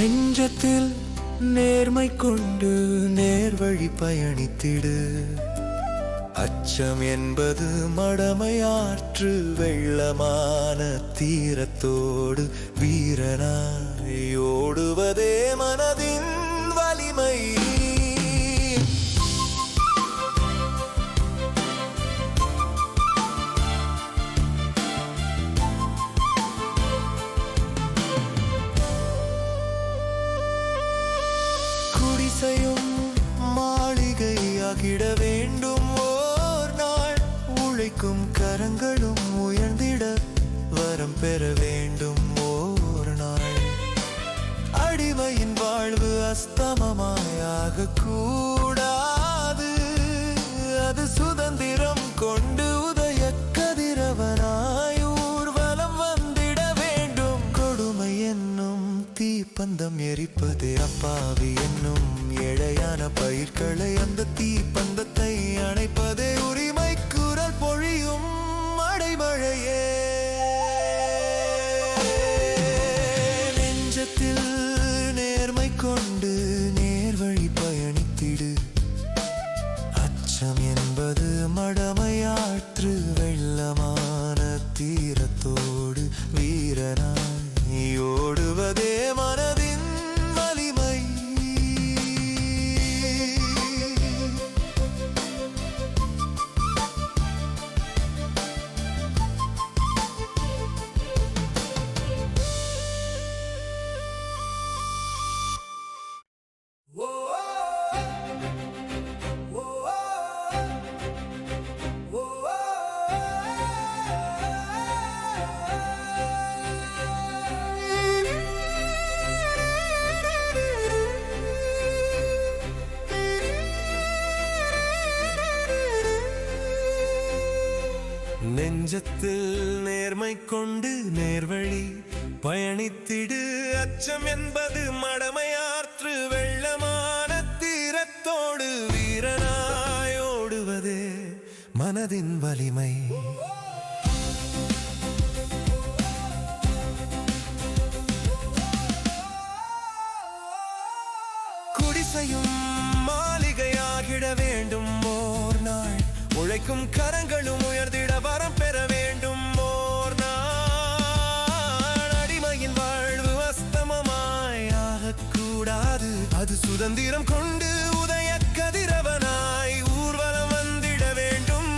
நெஞ்சத்தில் நேர்மை கொண்டு நேர்வழி பயணித்திடு. அச்சம் என்பது மடமையாற்று வெள்ளமான தீரத்தோடு வீரனாய் ஓடுவதே மாளிகையாகிட வேண்டும் ஓர் நாள். உழைக்கும் கரங்களும் உயர்ந்திட வரம் பெற வேண்டும் ஓர் நாள். அடிமையின் வாழ்வு அஸ்தமமாயாக கூடாது அது சுதந்திரம் கொண்டு உதய கதிரவனாய் ஊர்வலம் வந்திட வேண்டும். கொடுமை என்னும் தீப்பந்தம் எரிப்பதே அப்பாவி என்னும் பயிர்களை அந்த தீப்பந்தத்தை அணைப்பதே உரிமை குரல் பொழியும் மழைமழையே நெஞ்சத்தில் நேர்மை கொண்டு நேர்வழி பயணித்திடு. அச்சம் என்பது மடமையாற்று வெள்ளமான தீரத்தோடு வீரனா நெஞ்சத்தில் நேர்மை கொண்டு நேர்வழி பயணித்திடு. அச்சம் என்பது மடமையாற்று வெள்ளமான தீரத்தோடு வீரனாயோடுவதே மனதின் வலிமை. குடிசையும் மாளிகையாகிட வேண்டும் ஓர் நாள். உழைக்கும் கரங்களும் உயர்ந்திட சுதந்திரம் கொண்டு உதய கதிரவனாய் ஊர்வலம் வந்திட வேண்டும்.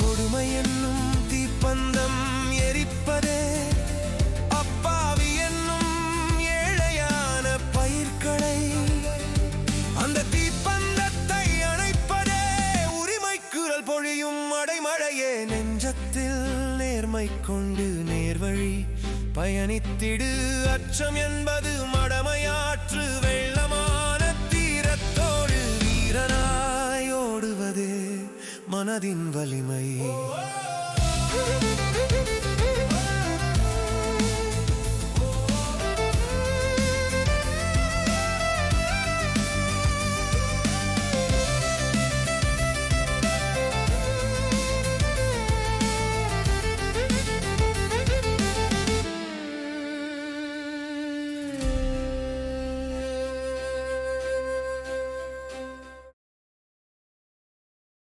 கொடுமை என்னும் தீப்பந்தம் எரிப்பதே அப்பாவி என்னும் ஏழையான பயிர்களை. அந்த தீப்பந்தத்தை அணைப்பதே உரிமை குரல் பொழியும் அடைமழையே. நெஞ்சத்தில் நேர்மை கொண்டு நேர்வழி பயணித்திடு. அச்சம் என்பது மடமையாற்று மனதின் வலிமை.